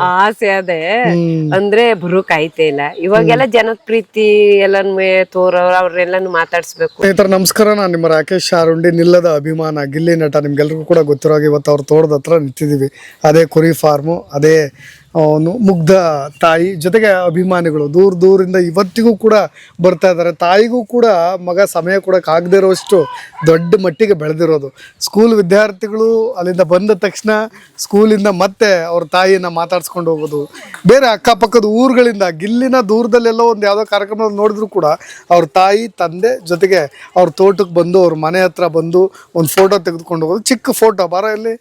ಆಸೆ ಅದೇ. ಅಂದ್ರೆ ಬರುಕ್ ಆಯ್ತೇ ಇಲ್ಲ. ಇವಾಗೆಲ್ಲ ಜನದ ಪ್ರೀತಿ ಎಲ್ಲನ್ ತೋರವ್ರ ಅವ್ರೆಲ್ಲಾನು ಮಾತಾಡ್ಸ್ಬೇಕು. ಸ್ನೇಹಿತರೆ ನಮಸ್ಕಾರ. ನಾನು ನಿಮ್ಮ ರಾಕೇಶ್ ಶಾರುಂಡಿ ನಿಲ್ಲದ ಅಭಿಮಾನ ಗಿಲ್ಲಿ ನಟ. ನಿಮ್ಗೆಲ್ರಿಗೂ ಕೂಡ ಗೊತ್ತಿರೋ ಇವತ್ತು ಅವ್ರ ತೋಟದ ಹತ್ರ ನಿಂತಿದ್ದೀವಿ. ಅದೇ ಕುರಿ ಫಾರ್ಮು ಅದೇ ಅವನು ಮುಗ್ಧ ತಾಯಿ ಜೊತೆಗೆ ಅಭಿಮಾನಿಗಳು ದೂರ ದೂರಿಂದ ಇವತ್ತಿಗೂ ಕೂಡ ಬರ್ತಾ ಇದ್ದಾರೆ. ತಾಯಿಗೂ ಕೂಡ ಮಗ ಸಮಯ ಕೊಡೋಕ್ಕಾಗದೇ ಇರೋಷ್ಟು ದೊಡ್ಡ ಮಟ್ಟಿಗೆ ಬೆಳೆದಿರೋದು. ಸ್ಕೂಲ್ ವಿದ್ಯಾರ್ಥಿಗಳು ಅಲ್ಲಿಂದ ಬಂದ ತಕ್ಷಣ ಸ್ಕೂಲಿಂದ ಮತ್ತೆ ಅವ್ರ ತಾಯಿನ ಮಾತಾಡ್ಸ್ಕೊಂಡು ಹೋಗೋದು. ಬೇರೆ ಅಕ್ಕಪಕ್ಕದ ಊರುಗಳಿಂದ ಗಿಲ್ಲಿನ ದೂರದಲ್ಲೆಲ್ಲ ಒಂದು ಯಾವುದೋ ಕಾರ್ಯಕ್ರಮದಲ್ಲಿ ನೋಡಿದ್ರು ಕೂಡ ಅವ್ರ ತಾಯಿ, ತಂದೆ ಜೊತೆಗೆ ಅವ್ರ ತೋಟಕ್ಕೆ ಬಂದು ಅವ್ರ ಮನೆ ಹತ್ರ ಬಂದು ಒಂದು ಫೋಟೋ ತೆಗೆದುಕೊಂಡು ಹೋಗೋದು. ಚಿಕ್ಕ ಫೋಟೋ ಬರ ಇಲ್ಲಿ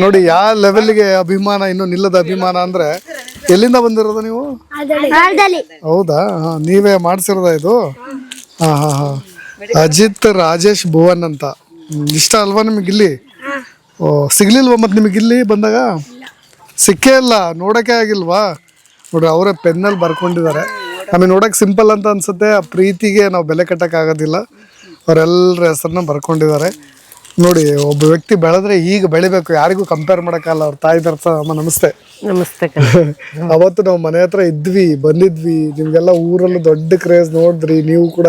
ನೋಡಿ ಯಾವ ಲೆವೆಲ್ಗೆ ಅಭಿಮಾನ ಇನ್ನು ನಿಲ್ಲದ ಅಭಿಮಾನ ಅಂದ್ರೆ ಎಲ್ಲಿಂದ ಬಂದಿರೋದು ನೀವು? ಹೌದಾ? ಹಾ, ನೀವೇ ಮಾಡಿಸಿರೋದ ಇದು? ಹಾ ಹಾ ಹಾ. ಅಜಿತ್ ರಾಜೇಶ್ ಭುವನ್ ಅಂತ. ಇಷ್ಟ ಅಲ್ವಾ ನಿಮಗೆ ಇಲ್ಲಿ? ಓ ಸಿಗ್ಲಿಲ್ವಾ ಮತ್ತೆ ನಿಮಗೆ ಇಲ್ಲಿ ಬಂದಾಗ? ಸಿಕ್ಕೇ ಇಲ್ಲ ನೋಡಕ್ಕೆ ಆಗಿಲ್ವಾ? ನೋಡ್ರಿ ಅವರೇ ಪೆನ್ನಲ್ಲಿ ಬರ್ಕೊಂಡಿದ್ದಾರೆ. ನಮಗೆ ನೋಡೋಕೆ ಸಿಂಪಲ್ ಅಂತ ಅನ್ಸುತ್ತೆ ಆ ಪ್ರೀತಿಗೆ ನಾವು ಬೆಲೆ ಕಟ್ಟೋಕ್ಕಾಗೋದಿಲ್ಲ. ಅವರೆಲ್ಲರ ಹೆಸರನ್ನ ಬರ್ಕೊಂಡಿದ್ದಾರೆ. ನೋಡಿ ಒಬ್ಬ ವ್ಯಕ್ತಿ ಬೆಳೆದ್ರೆ ಈಗ ಬೆಳಿಬೇಕು. ಯಾರಿಗೂ ಕಂಪೇರ್ ಮಾಡಕಲ್ಲ ಅವ್ರ ತಾಯಿ ತರ್ಸ ಅಮ್ಮ ನಮಸ್ತೆ. ನಮಸ್ತೆ ಅವತ್ತು ನಾವು ಮನೆ ಹತ್ರ ಇದ್ವಿ ಬಂದಿದ್ವಿ. ನಿಮ್ಗೆಲ್ಲ ಊರಲ್ಲೂ ದೊಡ್ಡ ಕ್ರೇಜ್ ನೋಡಿದ್ರಿ ನೀವು ಕೂಡ.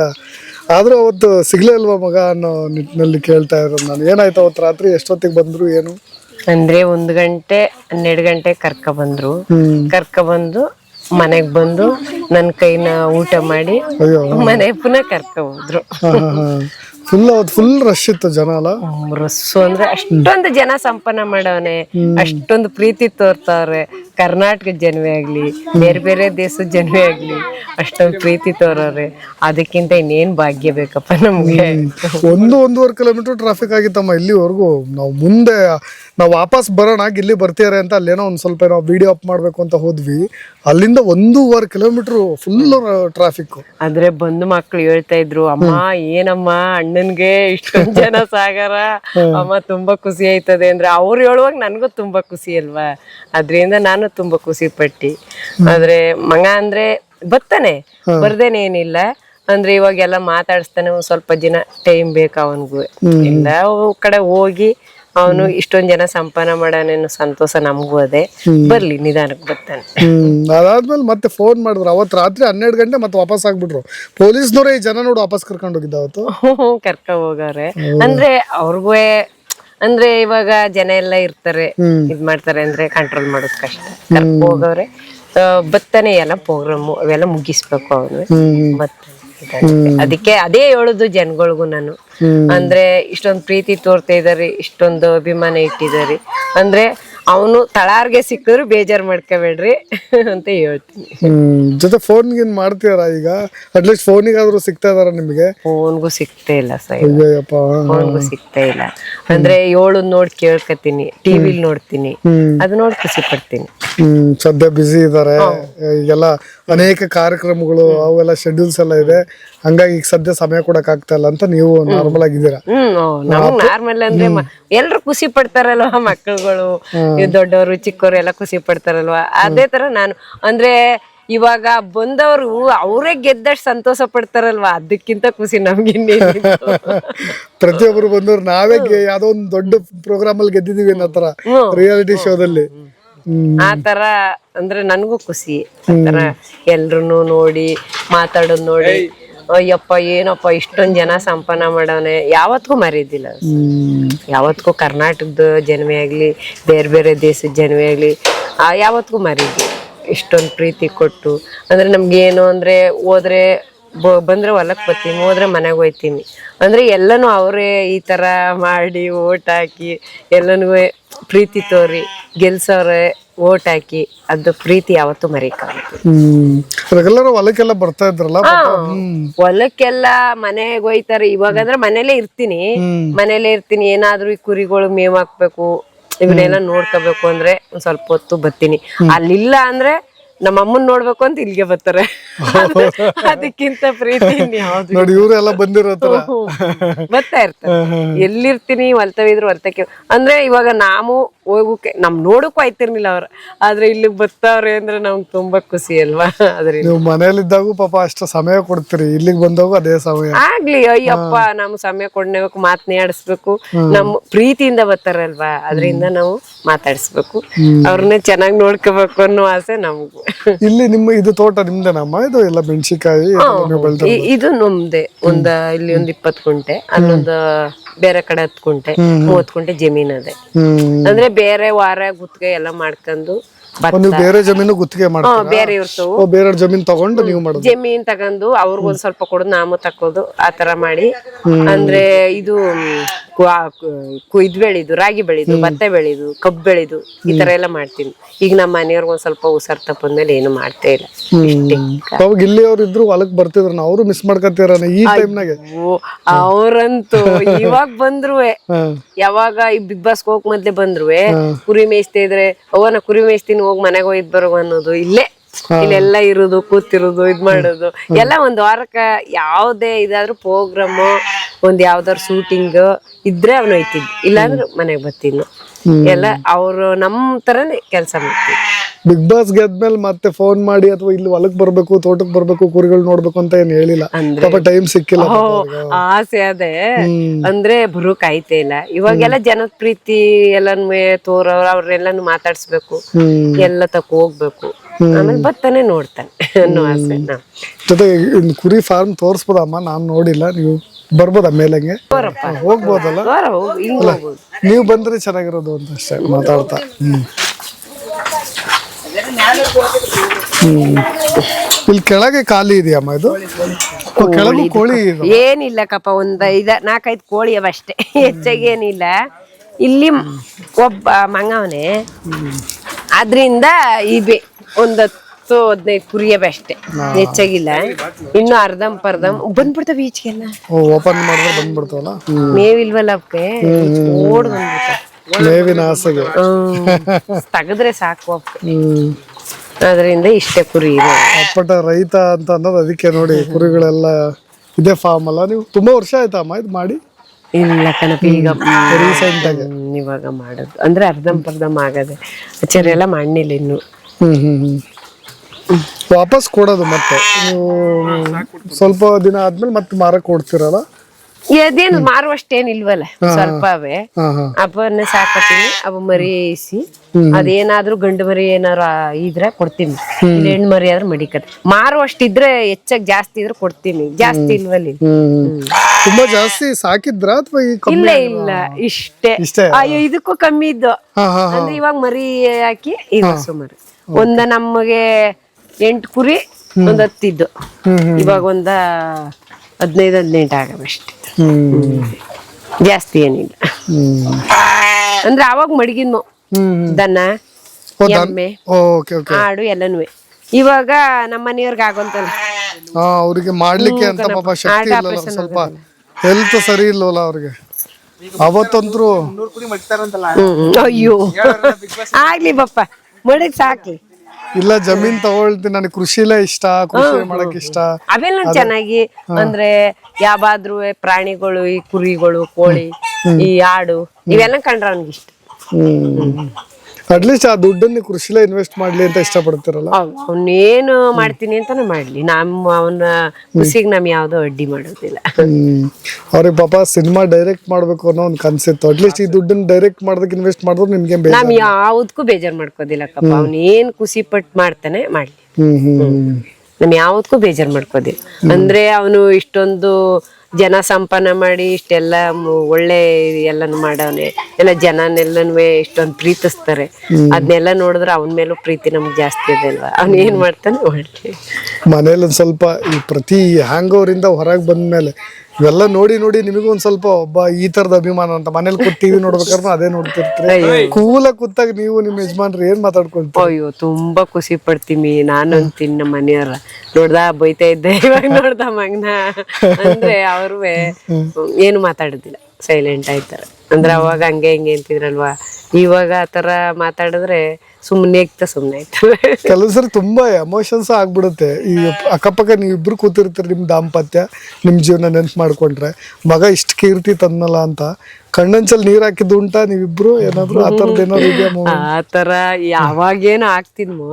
ಆದ್ರೂ ಅವತ್ತು ಸಿಗ್ಲೇ ಇಲ್ವಾ ಮಗ ಅನ್ನೋ ನಿಟ್ಟಿನಲ್ಲಿ ಕೇಳ್ತಾ ಇರೋದು ನಾನು. ಏನಾಯ್ತು ಅವತ್ತು ರಾತ್ರಿ? ಎಷ್ಟೊತ್ತಿಗೆ ಬಂದ್ರು ಏನು? ಅಂದ್ರೆ ಒಂದ್ ಗಂಟೆ ಹನ್ನೆರಡು ಗಂಟೆ ಕರ್ಕ ಬಂದ್ರು. ಕರ್ಕ ಬಂದು ಮನೆಗ್ ಬಂದು ನನ್ ಕೈನ ಊಟ ಮಾಡಿ ಅಯ್ಯೋ. ಮನೆ ಪುನಃ ಕರ್ಕ ಹೋದ್ರು. ಫುಲ್ ಅವತ್ತು ಫುಲ್ ರಶ್ ಇತ್ತು ಜನ ಅಲ್ಲ? ರಸ್ಸು ಅಂದ್ರೆ ಅಷ್ಟೊಂದು ಜನ ಸಂಪನ್ನ ಮಾಡವನೆ ಅಷ್ಟೊಂದು ಪ್ರೀತಿ ತೋರ್ತಾವ್ರೆ. ಕರ್ನಾಟಕದ ಜನವೇ ಆಗ್ಲಿ ಬೇರೆ ಬೇರೆ ದೇಶದ ಜನವೇ ಆಗ್ಲಿ ಅಷ್ಟೊಂದು ಪ್ರೀತಿ ತೋರವ್ರೆ. ಅದಕ್ಕಿಂತ ಇನ್ನೇನ್ ಭಾಗ್ಯ ಬೇಕಪ್ಪ ನಮ್ಗೆ? ಒಂದು ಒಂದೂವರೆ ಕಿಲೋಮೀಟರ್ ಟ್ರಾಫಿಕ್ ಆಗಿತ್ತಮ್ಮ ಇಲ್ಲಿವರೆಗೂ. ನಾವು ಮುಂದೆ ನಾವು ವಾಪಸ್ ಬರೋಣ ಇಲ್ಲಿ ಬರ್ತೀರ ಅಂತ ಅಲ್ಲೇನೋ ಒಂದು ಸ್ವಲ್ಪ ಏನೋ ವಿಡಿಯೋ ಅಪ್ ಮಾಡಬೇಕು ಅಂತ ಹೋದ್ವಿ. ಅಲ್ಲಿಂದ ಒಂದೂವರೆ ಕಿಲೋಮೀಟರ್ ಫುಲ್ ಟ್ರಾಫಿಕ್ ಅಂದ್ರೆ ಬಂದು ಮಕ್ಳು ಹೇಳ್ತಾ ಇದ್ರು ಅಮ್ಮ ಏನಮ್ಮ ಅಣ್ಣನ್ಗೆ ಇಷ್ಟೊಂದ್ ಜನ ಸಾಗರ? ಅಮ್ಮ ತುಂಬಾ ಖುಷಿ ಆಯ್ತದೆ. ಅಂದ್ರೆ ಅವ್ರು ಹೇಳುವಾಗ ನನ್ಗೂ ತುಂಬಾ ಖುಷಿ ಅಲ್ವಾ? ಅದ್ರಿಂದ ನಾನು ತುಂಬಾ ಖುಷಿ ಪಟ್ಟಿ. ಆದ್ರೆ ಮಗ ಅಂದ್ರೆ ಬರ್ತಾನೆ ಬರ್ದೇನೆ ಏನಿಲ್ಲ. ಅಂದ್ರೆ ಇವಾಗೆಲ್ಲ ಮಾತಾಡಿಸ್ತಾನೆ ಒಂದ್ ಸ್ವಲ್ಪ ದಿನ ಟೈಮ್ ಬೇಕು ಅವನ್ಗೂ. ಎಲ್ಲ ಕಡೆ ಹೋಗಿ ಅವನು ಇಷ್ಟೊಂದ್ ಜನ ಸಂಪಾದನೆ ಮಾಡೋನೇನು ಸಂತೋಷ ನಮಗೂ ಅದೇ. ಬರ್ಲಿ ನಿಧಾನಕ್ಕೆ ಬರ್ತಾನೆ. ಹ್ಮ್. ಅದಾದ್ಮೇಲೆ ಮತ್ತೆ ಫೋನ್ ಮಾಡಿದ್ರು. ಅವತ್ತು ರಾತ್ರಿ ಹನ್ನೆರಡು ಗಂಟೆ ಮತ್ತೆ ವಾಪಸ್ ಆಗ್ಬಿಟ್ರು. ಪೊಲೀಸ್ನವರೇ ಈ ಜನ ನೋಡು ವಾಪಸ್ ಕರ್ಕೊಂಡು ಹೋಗಿದ್ದ ಅವತ್ತು. ಕರ್ಕ ಹೋಗವ್ರೆ. ಅಂದ್ರೆ ಅವ್ರಿಗೂ ಅಂದ್ರೆ ಇವಾಗ ಜನ ಎಲ್ಲ ಇರ್ತಾರೆ. ಇದ್ ಮಾಡ್ತಾರೆ ಅಂದ್ರೆ ಕಂಟ್ರೋಲ್ ಮಾಡೋದ್ ಕಷ್ಟ. ಕರ್ಕ ಹೋಗವ್ರೆ. ಆ, ಬತ್ತಾನೆ ಎಲ್ಲ ಪ್ರೋಗ್ರಾಮ್ ಅವೆಲ್ಲ ಮುಗಿಸ್ಬೇಕು ಅವನು. ಮತ್ತೆ. ಅದಕ್ಕೆ ಅದೇ ಹೇಳುದು ಜನಗಳಿಗೂ ನಾನು. ಅಂದ್ರೆ ಇಷ್ಟೊಂದು ಪ್ರೀತಿ ತೋರ್ತಾ ಇದಾರೆ ಇಷ್ಟೊಂದು ಅಭಿಮಾನ ಇಟ್ಟಿದ್ದಾರೆ ಅಂದ್ರೆ ಅವನು ತಳಾರ್ಗೆ ಸಿಕ್ಕಿದ್ರು ಬೇಜಾರ್ ಮಾಡ್ಕೋಬೇಡ್ರಿ ಅಂತ ಹೇಳ್ತೀನಿ. ಹ್ಮ್ ಜೊತೆ ಫೋನ್ ಗಿನ್ ಮಾಡ್ತೀರಾ ಈಗ? ಅಟ್ಲೀಸ್ಟ್ ಫೋನಿಗಾದ್ರೂ ಸಿಗ್ತಾ ಇದಾರ ನಿಮಗೆ? ಫೋನ್ಗೂ ಸಿಗ್ತಾ ಇಲ್ಲ ಸರ್ ಅಯ್ಯಪ್ಪ ಫೋನ್ಗೂ ಸಿಗ್ತಾ ಇಲ್ಲ. ಅಂದ್ರೆ ಏಳು ನೋಡ್ ಕೇಳ್ಕತೀನಿ ಟಿವಿಲ್ ನೋಡ್ತೀನಿ. ಅದು ನೋಡ್ ಖುಷಿ ಪಡ್ತೀನಿ ಹ್ಮ್ ಸದ್ಯ ಬ್ಯುಸಿ ಇದಾರೆ. ಈಗೆಲ್ಲ ಅನೇಕ ಕಾರ್ಯಕ್ರಮಗಳು ಅವೆಲ್ಲ ಶೆಡ್ಯೂಲ್ಸ್ ಎಲ್ಲ ಇದೆ. ಹಂಗಾಗಿ ಈಗ ಸದ್ಯ ಸಮಯ ಕೊಡಕ್ ಆಗ್ತಾ ಇಲ್ಲ ಅಂತ ನೀವು ನಾರ್ಮಲ್ ಆಗಿದ್ದೀರಾ? ನಮಗ್ ನಾರ್ಮಲ್ ಅಂದ್ರೆ ಮ- ಎಲ್ರು ಖುಷಿ ಪಡ್ತಾರಲ್ವಾ ಮಕ್ಕಳುಗಳು ದೊಡ್ಡವರು ಚಿಕ್ಕವರು ಎಲ್ಲ ಖುಷಿ ಪಡ್ತಾರಲ್ವಾ? ಅದೇ ತರ ನಾನು ಅಂದ್ರೆ ಇವಾಗ ಬಂದವರು ಅವರೇ ಗೆದ್ದಷ್ಟು ಸಂತೋಷ ಪಡ್ತಾರಲ್ವಾ? ಅದಕ್ಕಿಂತ ಖುಷಿ ನಮ್ಗೆ ಪ್ರತಿಯೊಬ್ರು ಪ್ರತಿಯೊಬ್ಬರು ಬಂದವ್ರು ನಾವೇ ಯಾವ್ದೋ ಒಂದು ದೊಡ್ಡ ಪ್ರೋಗ್ರಾಮ್ ಅಲ್ಲಿ ಗೆದ್ದಿದೀವಿ ಅನ್ನೋ ತರ ರಿಯಾಲಿಟಿ ಶೋದಲ್ಲಿ ಆ ತರ ಅಂದ್ರೆ ನನಗೂ ಖುಷಿ. ಆ ತರ ಎಲ್ರು ನೋಡಿ ಮಾತಾಡೋದ್ ನೋಡಿ. ಅಯ್ಯಪ್ಪ, ಏನಪ್ಪ, ಇಷ್ಟೊಂದ್ ಜನ ಸಂಪನ್ನ ಮಾಡವನೆ. ಯಾವತ್ತಿಗೂ ಮರೀದಿಲ್ಲ ಹ್ಮ್ ಯಾವತ್ತಿಗೂ ಕರ್ನಾಟಕದ ಜನ್ಮೆ ಆಗ್ಲಿ, ಬೇರೆ ಬೇರೆ ದೇಶದ ಜನ್ಮೆ ಆಗ್ಲಿ, ಆ ಯಾವತ್ತಿಗೂ ಮರೀದಿ ಇಷ್ಟೊಂದು ಪ್ರೀತಿ ಕೊಟ್ಟು, ಅಂದ್ರೆ ನಮ್ಗೆ ಏನು ಅಂದ್ರೆ ಹೋದ್ರೆ ಬಂದ್ರೆ ಹೊಲಕ್ ಬರ್ತೀನಿ, ಹೋದ್ರೆ ಮನೆಗೆ ಹೋಯ್ತೀನಿ. ಅಂದ್ರೆ ಎಲ್ಲನೂ ಅವರೇ ಈ ತರ ಮಾಡಿ, ಓಟ್ ಹಾಕಿ, ಎಲ್ಲನೂ ಪ್ರೀತಿ ತೋರಿ, ಗೆಲ್ಸವ್ರೆ. ಓಟ್ ಹಾಕಿ ಅದು ಪ್ರೀತಿ ಯಾವತ್ತು ಮರೀಕಾಗ ಹ್ಮ್. ರೆಗ್ಯುಲರ್ ಹೊಲಕ್ಕೆಲ್ಲ ಬರ್ತಾ ಇದ್ರಲ್ಲ ಹೊಲಕ್ಕೆಲ್ಲ ಮನೆಗೆ ಹೋಯ್ತಾರೆ. ಇವಾಗ ಅಂದ್ರೆ ಮನೇಲೆ ಇರ್ತೀನಿ. ಮನೇಲೆ ಇರ್ತೀನಿ. ಏನಾದ್ರೂ ಈ ಕುರಿಗಳು ಮೇವ್ ಹಾಕ್ಬೇಕು ಇವನ್ನೆಲ್ಲ ನೋಡ್ಕೋಬೇಕು ಅಂದ್ರೆ ಒಂದ್ ಸ್ವಲ್ಪ ಹೊತ್ತು ಬರ್ತೀನಿ. ಅಲ್ಲಿಲ್ಲ ಅಂದ್ರೆ ನಮ್ಮ ಅಮ್ಮನ್ ನೋಡ್ಬೇಕು ಅಂತ ಇಲ್ಲಿಗೆ ಬರ್ತಾರೆ. ಅದಕ್ಕಿಂತ ಪ್ರೀತಿ ಯಾವ್ದು ನೋಡಿ ಇವರೆಲ್ಲ ಬಂದಿರೋ ಬರ್ತಾ ಇರ್ತಾರೆ. ಎಲ್ಲಿರ್ತೀನಿ ಹೊಲ್ತವಿದ್ರು ಹೊಲ್ತಕ್ಕೆ. ಅಂದ್ರೆ ಇವಾಗ ನಾವು ಹೋಗೋಕೆ ನಮ್ ನೋಡಕ್ಕೂ ಆಯ್ತಿರ್ಲಿಲ್ಲ ಅವ್ರ. ಆದ್ರೆ ಇಲ್ಲಿಗೆ ಬರ್ತಾವ್ರೆ ಅಂದ್ರೆ ನಮ್ಗೆ ತುಂಬಾ ಖುಷಿ ಅಲ್ವಾ? ಆದ್ರೆ ನೀವು ಮನೇಲಿದ್ದಾಗೂ ಪಾಪ ಅಷ್ಟು ಸಮಯ ಕೊಡ್ತೀರಿ. ಇಲ್ಲಿಗೆ ಬಂದಾಗ ಅದೇ ಸಮಯ. ಆಗ್ಲಿ ಅಯ್ಯಪ್ಪ ನಮ್ ಸಮಯ ಕೊಡ್ನೇಬೇಕು ಮಾತನಾಡಿಸ್ಬೇಕು ನಮ್ ಪ್ರೀತಿಯಿಂದ ಬರ್ತಾರಲ್ವಾ? ಅದರಿಂದ ನಾವು ಮಾತಾಡಿಸ್ಬೇಕು. ಅವ್ರನ್ನ ಚೆನ್ನಾಗಿ ನೋಡ್ಕೋಬೇಕು ಅನ್ನೋ ಆಸೆ ನಮಗೂ. ಇಲ್ಲಿ ನಿಮ್ಮ ಇದು ತೋಟ ನಿಮ್ದೇನಮ್ಮ ಇದು ಎಲ್ಲ ಮೆಣಸಿಕಾಯಿ ನೀವು ಇದು ನಮ್ದೆ. ಒಂದ ಇಲ್ಲಿ ಒಂದ್ ಇಪ್ಪತ್ ಕುಂಟೆ. ಅಲ್ಲೊಂದು ಬೇರೆ ಕಡೆ ಹತ್ ಕುಂಟೆ. ಮೂವತ್ ಕುಂಟೆ ಜಮೀನ್ ಅದೇ ಅಂದ್ರೆ ಬೇರೆ ವಾರ ಗುತ್ತಿಗೆ ಎಲ್ಲ ಮಾಡ್ಕೊಂಡು ನೀವು ಬೇರೆ ಜಮೀನು ಗುತ್ತಿಗೆ ಮಾಡ್ತೀರಾ? ಬೇರೆ ಇರ್ತವು. ಬೇರೆ ಜಮೀನ್ ತಗೊಂಡು ನೀವು ಮಾಡೋದು? ಜಮೀನ್ ತಗೊಂಡು ಅವ್ರಿಗೊಂದ್ ಸ್ವಲ್ಪ ಕೊಡೋದು ನಾವು ತಕ್ಕೋದು ಆತರ ಮಾಡಿ. ಅಂದ್ರೆ ಇದು ಇದ್ ಬೆಳಿದು ರಾಗಿ ಬೆಳಿದು ಭತ್ತ ಬೆಳಿದು ಕಬ್ಬು ಬೆಳಿದು ಈ ತರ ಎಲ್ಲ ಮಾಡ್ತೀನಿ. ಈಗ ನಮ್ಮ ಮನೆಯವ್ರಿಗೆ ಒಂದ್ ಸ್ವಲ್ಪ ಹುಷಾರ್ ತಪ್ಪಂದ್ಮೇಲೆ ಏನು ಮಾಡ್ತಾ ಇಲ್ಲ. ಇಷ್ಟೇ. ಅವಾಗ ಇಲ್ಲಿ ಅವ್ರು ಇದ್ರು ಹೊಲಕ್ ಬರ್ತಿದ್ರು ಅವರು ಮಿಸ್ ಮಾಡ್ಕೊತೀರ ಈ ಟೈಮ್ನಾಗೆ ಓ, ಅವ್ರಂತೂ ಇವಾಗ ಬಂದ್ರುವೆ. ಯಾವಾಗ ಈ ಬಿಗ್ ಬಾಸ್ ಹೋಗ್ ಮೊದ್ಲೆ ಬಂದ್ರುವೆ. ಕುರಿ ಮೇಯಿಸ್ತಾ ಇದ್ರೆ ಅವ್ವ ನಾ ಕುರಿ ಮೇಯಿಸ್ತೀನಿ ಹೋಗ್ ಮನೆಗೆ ಹೋಗಿದ್ ಬರೋ ಅನ್ನೋದು ಇಲ್ಲೇ. ಇಲ್ಲೆಲ್ಲ ಇರೋದು ಕೂತಿರೋದು ಇದ್ ಮಾಡೋದು. ಎಲ್ಲ ಒಂದ್ ವಾರಕ್ಕ ಯಾವ್ದೇ ಇದಾದ್ರು ಪ್ರೋಗ್ರಾಮ್ ಒಂದ್ ಯಾವ್ದಾದ್ರು ಶೂಟಿಂಗ್ ಇದ್ರೆ ಅವ್ನು ಹೋಯ್ತಿದ್ ಇಲ್ಲಾಂದ್ರೆ ಮನೆಗ್ ಬರ್ತೀನಿ ಎಲ್ಲ ಅವ್ರು ನಮ್ ತರನೇ ಕೆಲ್ಸ ಮಾಡ್ತೀವಿ ಬಿಗ್ ಬಾಸ್ ಗೆದ್ಮೇಲೆ ಮತ್ತೆ ಫೋನ್ ಮಾಡಿ ಅಥವಾ ಇಲ್ಲಿ ಹೊಲಕ್ ಬರ್ಬೇಕು ತೋಟಕ್ ಬರ್ಬೇಕು ಕುರಿಗಳು ನೋಡ್ಬೇಕು ಅಂತ ಏನ್ ಹೇಳಿಲ್ಲ. ಪಾಪ ಟೈಮ್ ಸಿಕ್ಕಿಲ್ಲ ಆಸೆ ಅದೇ. ಅಂದ್ರೆ ಬರೋಕ್ ಐತೆ ಇಲ್ಲ. ಇವಾಗೆಲ್ಲ ಜನದ ಪ್ರೀತಿ ಎಲ್ಲಾನು ತೋರವ್ರ ಅವ್ರೆಲ್ಲಾನು ಮಾತಾಡ್ಸ್ಬೇಕು. ಎಲ್ಲ ತಕ್ಕ ಹೋಗ್ಬೇಕು. ಆಮೇಲೆ ಬರ್ತಾನೆ ನೋಡ್ತಾನೆ ಅನ್ನೋ ಆಸೆ. ಜೊತೆಗೆ ಕುರಿ ಫಾರ್ಮ್ ತೋರ್ಸ್ಬೋದಮ್ಮ? ನಾನು ನೋಡಿಲ್ಲ. ನೀವು ಬರ್ಬೋದಾ ಮೇಲಂಗೆ? ಹೋಗ್ಬೋದಲ್ಲ? ಬಾರ ಹೋಗು, ಹಿಂಗ್ ಹೋಗ್ಬೋದು. ನೀವು ಬಂದ್ರೆ ಚೆನ್ನಾಗಿರೋದು ಅಂತ ಅಷ್ಟೇ ಮಾತಾಡ್ತಾ. ಹ್ಮ್. ಹ್ಮ್. ಇಲ್ಲಿ ಕೆಳಗೆ ಖಾಲಿ ಇದೆಯಮ್ಮ ಇದು? ಓ, ಕೆಳಗೂ ಕೋಳಿ ಇದೆ. ಏನಿಲ್ಲ ಕಪ್ಪ ಒಂದ್ ಐದ ನಾಲ್ಕೈದು ಕೋಳಿ ಅವ ಅಷ್ಟೇ. ಹೆಚ್ಚಾಗಿ ಏನಿಲ್ಲ. ಇಲ್ಲಿ ಒಬ್ಬ ಮಂಗವನೆ. ಅದ್ರಿಂದ ಬೆ ಒಂದ್ ಹತ್ತು ಹದಿನೈದು ಕುರಿ ಅವ ಅಷ್ಟೇ ಹೆಚ್ಚಾಗಿಲ್ಲ. ಇನ್ನು ಅರ್ಧಂ ಪರ್ಧಂ ಬಂದ್ಬಿಡ್ತಾವ ಈಚೆಗೆಲ್ಲ. ಓಪನ್ ಮಾಡಿದ್ರೆ ಬಂದ್ಬಿಡ್ತಾವಲ್ಲ. ಮೇವಿಲ್ವಲ್ಲ ಅವಕ್ಕೆ? ಓಡ್ ಬಂದ್ಬಿಡ್ತಾವ. ಮೇವಿನ ಆಸೆಗೆ. ತೆಗದ್ರೆ ಸಾಕು ಅವಕ್ಕೆ. ಅದರಿಂದ ಇಷ್ಟೇ ಕುರಿ ಇದೆ. ಅಪ್ಪಟ ರೈತ ಅಂತ ಅನ್ನೋದು ಅದಕ್ಕೆ ನೋಡಿ ಕುರಿಗಳೆಲ್ಲ ಇದೇ ಫಾರ್ಮ್ ಅಲ್ಲ. ನೀವು ತುಂಬಾ ವರ್ಷ ಆಯ್ತಾ ಅಮ್ಮ ಇದು ಮಾಡಿ? ಇಲ್ಲ ಕಣಪ್ಪ ಈಗ ರೀಸೆಂಟ್ ಆಗಿ. ಇವಾಗ ಮಾಡೋದು. ಅಂದ್ರೆ ಅರ್ಧಂ ಪರ್ಧಂ ಆಗದೆ. ಆಚಾರ ಎಲ್ಲ ಮಾಡಿಲ್ಲ ಇನ್ನು. ಹ್ಮ್ ಹ್ಮ್ ಹ್ಮ್. ವಾಪಸ್ ಕೊಡೋದು ಮತ್ತೆ. ನೀವು ಸ್ವಲ್ಪ ದಿನ ಆದ್ಮೇಲೆ ಮತ್ತೆ ಮಾರಕ್ ಕೊಡ್ತೀರಲ್ಲ ಅದೇನು ಮಾರುವಷ್ಟೇನಿಲ್ವಲ್ಲ ಸ್ವಲ್ಪ ಅವೇ ಹಬ್ಬನ ಸಾಕತೀನಿ ಅವ ಮರಿಸಿ ಅದೇನಾದ್ರೂ ಗಂಡು ಮರಿ ಏನಾರು ಇದ್ರೆ ಕೊಡ್ತೀನಿ. ಹೆಣ್ಣು ಮರಿ ಆದ್ರೆ ಮಡಿಕತ್ ಮಾರುವಷ್ಟಿದ್ರೆ ಹೆಚ್ಚಾಗಿ ಜಾಸ್ತಿ ಇದ್ರೆ ಕೊಡ್ತೀನಿ. ಜಾಸ್ತಿ ಇಲ್ವಲ್ಲಿ? ತುಂಬಾ ಜಾಸ್ತಿ ಸಾಕಿದ್ರ ಅಥವಾ ಇಲ್ಲ ಇಲ್ಲ ಇಷ್ಟೇ? ಅಯ್ಯೋ ಇದಕ್ಕೂ ಕಮ್ಮಿ ಇದ್ದು. ಅಂದ್ರೆ ಇವಾಗ ಮರಿ ಹಾಕಿ ಇದು ಸುಮಾರು ಮರಿ. ಒಂದ ನಮಗೆ ಎಂಟು ಕುರಿ ಒಂದ್ ಹತ್ತಿದ್ದು. ಇವಾಗ ಒಂದ ಹದಿನೈದು ಹದಿನೆಂಟು ಹ್ಮ್. ಜಾಸ್ತಿ ಏನಿಲ್ಲ. ಅಂದ್ರೆ ಅವಾಗ ಮಡಗಿದ್ನು ಹ್ಮ್. ದನ ಎಮ್ಮೆ ಓಕೆ ಓಕೆ. ಆಡು ಎಲ್ಲನೂ ಇವಾಗ ನಮ್ಮ ಮನೆಯವ್ರಿಗೆ ಆಗೋಂತಲ್ಲ. ಹಾ ಅವ್ರಿಗೆ ಮಾಡ್ಲಿಕ್ಕೆ ಅಂತ ಪಾಪ ಶಕ್ತಿ ಇಲ್ಲಲ್ಲ ಸ್ವಲ್ಪ ಹೆಲ್ತ್ ಸರಿ ಇಲ್ಲವಲ್ಲ ಅವ್ರಿಗೆ? ಅವತ್ತಂತ್ರು ಅಯ್ಯೋ. ಆಗ್ಲಿ ಬಪ್ಪ ಮಡಗ್ ಸಾಕಿ ಇಲ್ಲ ಜಮೀನ್ ತಗೊಳ್ತೀನಿ ನನಗೆ ಕೃಷಿಲೇ ಇಷ್ಟ ಕೃಷಿ ಮಾಡಕ್ ಇಷ್ಟ. ಅವೆಲ್ಲ ಚೆನ್ನಾಗಿ ಅಂದ್ರೆ ಯಾವಾದ್ರೂ ಪ್ರಾಣಿಗಳು ಈ ಕುರಿಗಳು ಕೋಳಿ ಈ ಆಡು ಇವೆಲ್ಲ ಕಂಡ್ರ ಅವ್ನಿಗೆ ಇಷ್ಟ. ಹ್ಮ್. ಅಟ್ಲೀಸ್ಟ್ ಆ ದುಡ್ಡನ್ನು ಕೃಷಿಲೇ ಇನ್ವೆಸ್ಟ್ ಮಾಡ್ಲಿ ಅಂತ ಇಷ್ಟಪಡ್ತಿರಲ್ಲ? ಏನು ಮಾಡ್ತೀನಿ ಅಂತಾನೆ ಮಾಡ್ಲಿ. ನಮ್ಮ ಅವನ ಕೃಷಿಗೆ ನಮ್ ಯಾವ್ದೋ ಅಡ್ಡಿ ಮಾಡೋದಿಲ್ಲ. ಹ್ಮ್. ಅವ್ರಿಗೆ ಪಾಪ ಸಿನಿಮಾ ಡೈರೆಕ್ಟ್ ಮಾಡ್ಬೇಕು ಅನ್ನೋ ಒಂದು ಕನ್ಸಿತ್ತು. ಅಟ್ಲೀಸ್ಟ್ ಈ ದುಡ್ಡನ್ನ ಡೈರೆಕ್ಟ್ ಮಾಡೋದಕ್ಕೆ ಇನ್ವೆಸ್ಟ್ ಮಾಡಿದ್ರು ನಿಮ್ಗೆ ಬೇಜಾರ್- ನಾವ್ ಯಾವ್ದಕ್ಕೂ ಬೇಜಾರ್ ಮಾಡ್ಕೋದಿಲ್ಲಕ್ಕಪ್ಪ. ಅವ್ನ ಏನ್ ಖುಷಿ ಪಟ್ ಮಾಡ್ತಾನೆ ಮಾಡ್ಲಿ. ಹ್ಮ್. ಹ್ಮ್. ನಮ್ ಯಾವ್ದಕ್ಕೂ ಬೇಜಾರ್ ಮಾಡ್ಕೋದಿಲ್ಲ. ಅಂದ್ರೆ ಅವನು ಇಷ್ಟೊಂದು ಜನ ಸಂಪನ್ನ ಮಾಡಿ ಇಷ್ಟೆಲ್ಲ ಒಳ್ಳೆ ಎಲ್ಲಾನು ಮಾಡವನೆ. ಎಲ್ಲ ಜನನೆಲ್ಲನೂ ಇಷ್ಟೊಂದು ಪ್ರೀತಿಸ್ತಾರೆ. ಅದನ್ನೆಲ್ಲ ನೋಡಿದ್ರೆ ಅವನ ಮೇಲೂ ಪ್ರೀತಿ ನಮ್ಗೆ ಜಾಸ್ತಿ ಇದೆ ಅಲ್ವಾ? ಅವ್ನ ಏನ್ ಮಾಡ್ತಾನೆ ಒಳ್ಳೆ. ಮನೇಲಿ ಒಂದ್ ಸ್ವಲ್ಪ ಈ ಪ್ರತಿ ಹ್ಯಾಂಗ್ ಇಂದ ಹೊರಗೆ ಬಂದ್ಮೇಲೆ ಇವೆಲ್ಲ ನೋಡಿ ನೋಡಿ ನಿಮಗೂ ಒಂದ್ ಸ್ವಲ್ಪ ಒಬ್ಬ ಈ ತರದ ಅಭಿಮಾನ ಅಂತ ಮನೇಲಿ ಕೂತ್ ಟಿವಿ ನೋಡ್ಬೇಕಾದ್ರೆ ಅದೇ ನೋಡ್ತಿರ್ತೀರಿ ಕೂಲ ಕೂತಾಗ ನೀವು ನಿಮ್ ಯಜಮಾನ್ರು ಏನ್ ಮಾತಾಡ್ಕೊಂತ ಅಯ್ಯೋ ತುಂಬಾ ಖುಷಿ ಪಡ್ತೀನಿ. ನಾನು ಅಂತೀನಿ ನಮ್ಮ ಮನೆಯವ್ರ. ನೋಡ್ದ ಬೈತಾ ಇದ್ದೆ. ಇವಾಗ ನೋಡ್ದ ಮಗ್ನ. ಅಂದ್ರೆ ಅವ್ರವೇ. ಏನು ಮಾತಾಡುದಿಲ್ಲ. ಸೈಲೆಂಟ್ ಆಯ್ತಾರೆ. ಅಂದ್ರೆ ಅವಾಗ ಹಂಗೆ ಹಿಂಗೆ ಅಂತಿದ್ರಲ್ವಾ? ಇವಾಗ ಆತರ ಮಾತಾಡಿದ್ರೆ ಸುಮ್ಮನೆ ಆಗ್ತಾ ಸುಮ್ಮನೆ ಆಯ್ತಾರೆ ಕೆಲವು ಸರಿ ತುಂಬಾ ಎಮೋಷನ್ಸ್ ಆಗ್ಬಿಡುತ್ತೆ. ಈ ಅಕ್ಕಪಕ್ಕ ನೀವಿಬ್ರು ಕೂತಿರ್ತೀರಿ ನಿಮ್ ದಾಂಪತ್ಯ ನಿಮ್ ಜೀವನ ನೆನ್ಪು ಮಾಡ್ಕೊಂಡ್ರೆ. ಮಗ ಇಷ್ಟ ಕೀರ್ತಿ ತಂದ್ನಲ್ಲ ಅಂತ. ಕಣ್ಣಂಚಲ್ ನೀರ್ ಹಾಕಿದ್ದು ಉಂಟಾ ನೀವಿಬ್ರು? ಏನಾದ್ರು ಆ ಥರದ್ದು ಏನಾದ್ರು ಇದೆಯಾ moment? ಆತರ ಯಾವಾಗೇನ ಆಗ್ತಿದ್ಮೋ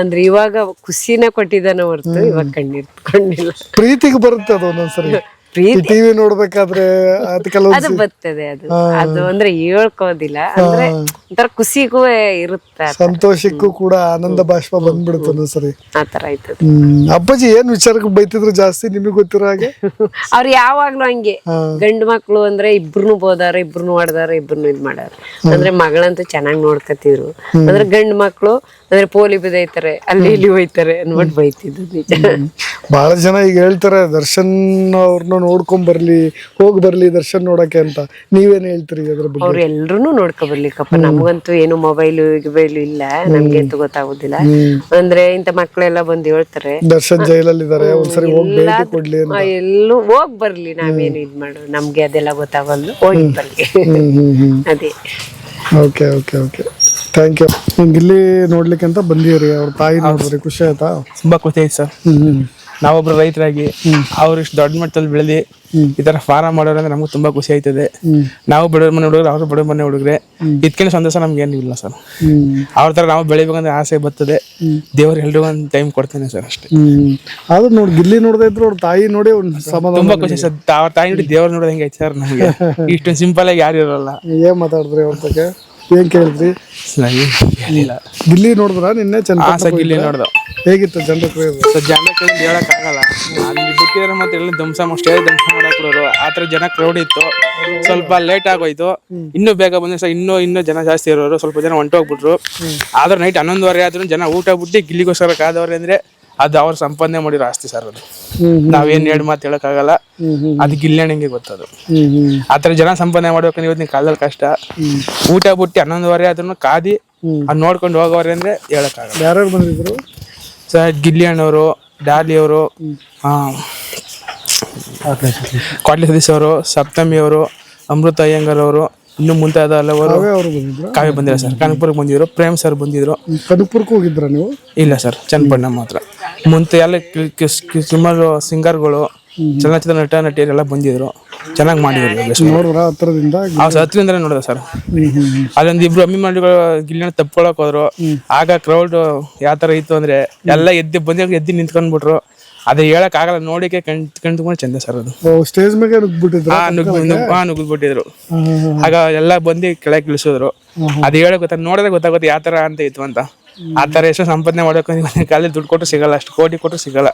ಅಂದ್ರೆ ಇವಾಗ ಖುಷಿನ ಕೊಟ್ಟಿದ್ದಾನೆ ಹೊರ್ತು ಇವಾಗ ಕಣ್ಣೀರ್ ಕಣ್ಣಿಲ್ಲ ಪ್ರೀತಿಗೆ ಬರುತ್ತೆ ಅದು ಒಂದೊಂದ್ಸರಿ. ಪ್ರೀತಿ ಟಿವಿ ನೋಡ್ಬೇಕಾದ್ರೆ ಅದು ಕೆಲವು ಬರ್ತದೆ ಅದು. ಅದು ಅಂದ್ರೆ ಹೇಳ್ಕೋದಿಲ್ಲ. ಅಂದ್ರೆ ಒಂಥರ ಖುಷಿಗೂ ಇರುತ್ತೆ. ಸಂತೋಷಕ್ಕೂ ಕೂಡ ಆನಂದ ಬಾಷ್ಪ ಬಂದ್ಬಿಡುತ್ತೆ ಒಂದೊಂದ್ಸರಿ ಆತರ ಆಯ್ತದ ಹ್ಮ್. ಅಪ್ಪಾಜಿ ಏನ್ ವಿಚಾರಕ್ಕೆ ಬೈತಿದ್ರು ಜಾಸ್ತಿ? ನಿಮಗೆ ಗೊತ್ತಿರೋ ಹಾಗೆ? ಅವ್ರು ಯಾವಾಗ್ಲೂ ಹಂಗೆ. ಗಂಡು ಮಕ್ಳು ಅಂದ್ರೆ ಇಬ್ರು ಹೋದಾರ ಇಬ್ರು ಹೊಡೆದಾರ ಇಬ್ರು ಇದ್ ಮಾಡಾರ ಅಂದ್ರೆ ಮಗಳಂತೂ ಚೆನ್ನಾಗ್ ನೋಡ್ಕತಿದ್ರು. ಅಂದ್ರೆ ಗಂಡು ಮಕ್ಳು ಅಂದ್ರೆ ಪೋಲಿ ಬಿದೈತಾರೆ ಅಲ್ಲಿ ಇಲ್ಲಿ ಹೋಯ್ತಾರೆ ಅನ್ಬಿಟ್ಟು ಬೈತಿದ್ರು ನಿಜ. ಬಹಳ ಜನ ಈಗ ಹೇಳ್ತಾರೆ ದರ್ಶನ್ ಅವ್ರನ್ನ ನೋಡ್ಕೊಂಡ್ ಬರ್ಲಿ ಹೋಗ್ ಬರ್ಲಿ ದರ್ಶನ್ ನೋಡಕ್ಕೆ ಅಂತ ನೀವೇನ್ ಹೇಳ್ತೀರಿ ಅದ್ರ ಬಗ್ಗೆ? ಅವ್ರು ಎಲ್ರು ನೋಡ್ಕೊ ಬರ್ಲಿಕ್ಕಪ್ಪ. ನಮಗಂತೂ ಏನು ಮೊಬೈಲ್ ಗಿಬೈಲು ಇಲ್ಲ ನಮ್ಗೆ ಅಂತೂ ಗೊತ್ತಾಗುದಿಲ್ಲ. ಅಂದ್ರೆ ಇಂತ ಮಕ್ಳೆಲ್ಲ ಬಂದು ಹೇಳ್ತಾರೆ ದರ್ಶನ್ ಜೈಲಲ್ಲಿ ಇದಾರೆ ಒಂದ್ಸರಿ ಹೋಗಿ ಭೇಟಿ ಕೊಡ್ಲಿ ಅಂತ. ಆ, ಎಲ್ಲೂ ಹೋಗ್ ಬರ್ಲಿ ನಾವೇನು ಇದ್ ಮಾಡು ನಮ್ಗೆ ಅದೆಲ್ಲ ಗೊತ್ತಾಗಲ್ಲ ಹೋಗಿ ಬರ್ಲಿ. ಹ್ಮ್ ಹ್ಮ್ ಹ್ಮ್ ಅದೇ. Okay okay okay. Thank you ಇಲ್ಲಿ ನೋಡ್ಲಿಕ್ಕೆ ಅಂತ ಬಂದಿರಿ ಅವ್ರ ತಾಯಿ ನೋಡಿದ್ರಿ ಖುಷಿ ಆಯ್ತಾ? ತುಂಬಾ ಖುಷಿ ಆಯ್ತು ಸರ್. ಹ್ಮ್ ಹ್ಮ್. ನಾವೊಬ್ರು ರೈತರಾಗಿ ಅವ್ರು ಇಷ್ಟು ದೊಡ್ಡ ಮಟ್ಟದಲ್ಲಿ ಬೆಳೆದಿ ಈ ತರ ಫಾರಂ ಮಾಡೋರು ಅಂದ್ರೆ ನಮ್ಗೆ ತುಂಬಾ ಖುಷಿ ಆಯ್ತದೆ. ನಾವು ಬಡವ್ರ ಮನೆ ಹುಡುಗರು ಅವ್ರು ಬಡವ್ರ ಮನೆ ಹುಡುಗ್ರೆ ಇದಕ್ಕಿಂತ ಸಂತೋಷ ನಮ್ಗೆ ಏನು ಇಲ್ಲ ಸರ್. ಅವ್ರ ತರ ನಾವು ಬೆಳಿಬೇಕಂದ್ರೆ ಆಸೆ ಬರ್ತದೆ. ದೇವ್ರು ಎಲ್ರಿಗೂ ಒಂದು ಟೈಮ್ ಕೊಡ್ತೇನೆ ಸರ್ ಅಷ್ಟೇ. ಅದು ಆದ್ರೂ ನೋಡಿ ಗಿಲ್ಲಿ ನೋಡದೇ ಇದ್ರು ಅವ್ರ ತಾಯಿ ನೋಡಿ ಒಂದು ಸಮಾಧಾನ ತುಂಬಾ ಖುಷಿ ಸರ್. ಅವ್ರ ತಾಯಿ ನೋಡಿ ದೇವ್ರು ನೋಡೋದು ಹೆಂಗೆ ಸರ್ ನಮಗೆ. ಇಷ್ಟು ಸಿಂಪಲ್ ಆಗಿ ಯಾರು ಇರಲ್ಲ. ಏನ್ ಮಾತಾಡಿದ್ರಿ ಅವ್ರ ಬಗ್ಗೆ? ಏನ್ ಕೇಳಿದ್ರಿ? ಗಿಲ್ಲಿ ನೋಡಿದ್ರ? ನಿನ್ನೆ ಚೆನ್ನಾಗಿ ಗಿಲ್ಲಿ ನೋಡ್ದು ಹೇಗಿತ್ತು ಜನರ ಕ್ರೇಜ್ ಸೊ ಜನ ಅಲ್ಲಿ ಬಿಟ್ಟಿದ್ರೆ ಮತ್ತೆ ಎಲ್ಲ ಧ್ವಂಸ ಅಷ್ಟೇ ಧ್ವಂಸ ಮಾಡಕ್ ಬಿಡೋರು ಆ ಥರ ಜನ ಕ್ರೌಡ್ ಇತ್ತು. ಸ್ವಲ್ಪ ಲೇಟ್ ಆಗೋಯ್ತು. ಇನ್ನೂ ಬೇಗ ಬಂದ್ರೆ ಸರ್ ಇನ್ನೂ ಇನ್ನೂ ಜನ ಜಾಸ್ತಿ ಇರೋರು. ಸ್ವಲ್ಪ ಜನ ಹೊಂಟೋಗ್ಬಿಟ್ರು. ಆದ್ರೆ ನೈಟ್ ಹನ್ನೊಂದುವರೆ ಆದ್ರೂ ಜನ ಊಟ ಬಿಟ್ಟು ಗಿಲ್ಲಿಗೋಸ್ಕರ ಕಾದವ್ರೆ ಅಂದ್ರೆ ಅದು ಅವ್ರ ಸಂಪಾದನೆ ಮಾಡಿರೋ ಆಸ್ತಿ ಸರ್ ಅದು. ನಾವೇನ್ ಎರಡು ಮಾತು ಹೇಳಕ್ಕಾಗಲ್ಲ ಅದು ಗಿಲ್ಲಣಿಗೆ ಗೊತ್ತದು. ಆತರ ಜನ ಸಂಪಾದನೆ ಮಾಡ್ಬೇಕಂದ್ರೆ ಇವತ್ತಿನ ಕಾಲದಲ್ಲಿ ಕಷ್ಟ. ಊಟ ಬಿಟ್ಟು ಹನ್ನೊಂದುವರೆ ಆದ್ರೂ ಕಾದಿ ಅದ್ ನೋಡ್ಕೊಂಡು ಹೋಗೋರೆ ಅಂದ್ರೆ ಹೇಳಕ್ಕಾಗಲ್ಲ ಯಾರು ಬಂದಿದ್ರು? ಸರ್ ಗಿಲ್ಲಿ ಅಣ್ಣವರು ಡಾಲಿ ಅವರು ಕ್ವಾಟ್ಲಿ ಸತೀಶ್ ಅವರು ಸಪ್ತಮಿ ಅವರು ಅಮೃತ ಅಯ್ಯಂಗರ್ ಅವರು ಇನ್ನು ಮುಂತಾದ ಹಲವರು ಕಾವ್ಯ ಬಂದಿಲ್ಲ ಸರ್. ಕನಕಪುರಕ್ಕೆ ಬಂದಿದ್ರು ಪ್ರೇಮ್ ಸರ್ ಬಂದಿದ್ರು. ಕನಕಪುರಕ್ಕೆ ಹೋಗಿದ್ರ ನೀವು? ಇಲ್ಲ ಸರ್ ಚನ್ನಪಣ್ಣ ಮಾತ್ರ. ಮುಂತೆ ಎಲ್ಲ ಸುಮಾರು ಸಿಂಗರ್ಗಳು ಚಲನಚಿತ್ರ ನಟ ನಟಿಯರೆಲ್ಲ ಬಂದಿದ್ರು. ಚೆನ್ನಾಗಿ ಮಾಡಿದ್ರು ನೋಡಿದ್ರ ಹತ್ರದಿಂದ? ಆ ಹತ್ತರಿಂದ ನೋಡಿದೆ ಸರ್. ಅಲ್ಲೊಂದು ಇಬ್ರು ಅಭಿಮಾನಿಗಳು ಗಿಲ್ಲಿನ ತಪ್ಕೊಳಕ್ ಹೋದ್ರು. ಆಗ ಕ್ರೌಡ್ ಯಾವ ತರ ಇತ್ತು ಅಂದ್ರೆ ಎಲ್ಲ ಎದ್ದು ಬಂದ ಎದ್ದು ನಿಂತ್ಕೊಂಡ್ಬಿಟ್ರು. ಅದೇ ಹೇಳಕ್ ಆಗಲ್ಲ ನೋಡಿಕೆ ಕಣ್ ಕಣ್ತುಕೊಂಡು ಚಂದ ಸರ್ ಅದು. ಸ್ಟೇಜ್ ಮೇಲೆ ನುಗ್ಬಿಟ್ಟಿದ್ರು ಆಗ ಎಲ್ಲ ಬಂದು ಕೆಳಗೆ ಇಳಿಸಿದ್ರು. ಅದು ಹೇಳಕ್ ಗೊತ್ತ ನೋಡಿದ್ರೆ ಗೊತ್ತಾಗುತ್ತೆ ಯಾವ ತರ ಅಂತ ಇತ್ತು ಅಂತ. ಆ ತರ ಎಷ್ಟು ಸಂಪಾದನೆ ಮಾಡೋಕೆ ಕಾಲದಲ್ಲಿ ದುಡ್ಡು ಕೊಟ್ಟು ಸಿಗಲ್ಲ ಅಷ್ಟು ಕೋಟಿ ಕೊಟ್ಟು ಸಿಗಲ್ಲ.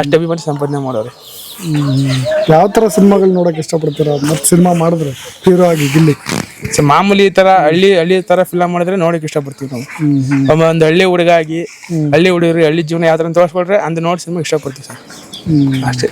ಅಷ್ಟು ಅಭಿಮಾನಿ ಸಂಪಾದನೆ ಮಾಡೋರು. ಯಾವ ತರ ಸಿನಿಮಾಗಳು ನೋಡಕ್ ಇಷ್ಟಪಡ್ತೀರಾ? ಮತ್ತೆ ಸಿನಿಮಾ ಮಾಡಿದ್ರೆ ಹೀರೋ ಆಗಿ ಗಿಲ್ಲಿ. ಸೊ ಮಾಮೂಲಿ ಈ ತರ ಹಳ್ಳಿ ಹಳ್ಳಿ ತರ ಫಿಲಮ್ ಮಾಡಿದ್ರೆ ನೋಡಕ್ ಇಷ್ಟಪಡ್ತೀವಿ ನಾವು. ಒಬ್ಬ ಒಂದು ಹಳ್ಳಿ ಹುಡುಗ ಆಗಿ ಹಳ್ಳಿ ಹುಡುಗರು ಹಳ್ಳಿ ಜೀವನ ಯಾವ ತರ ತೋರಿಸ್ಕೊಟ್ರೆ ಅಂದ್ ನೋಡಿ ಸಿನಿಮಾ ಇಷ್ಟಪಡ್ತೀವಿ ಸರ್. ಅಷ್ಟೇ.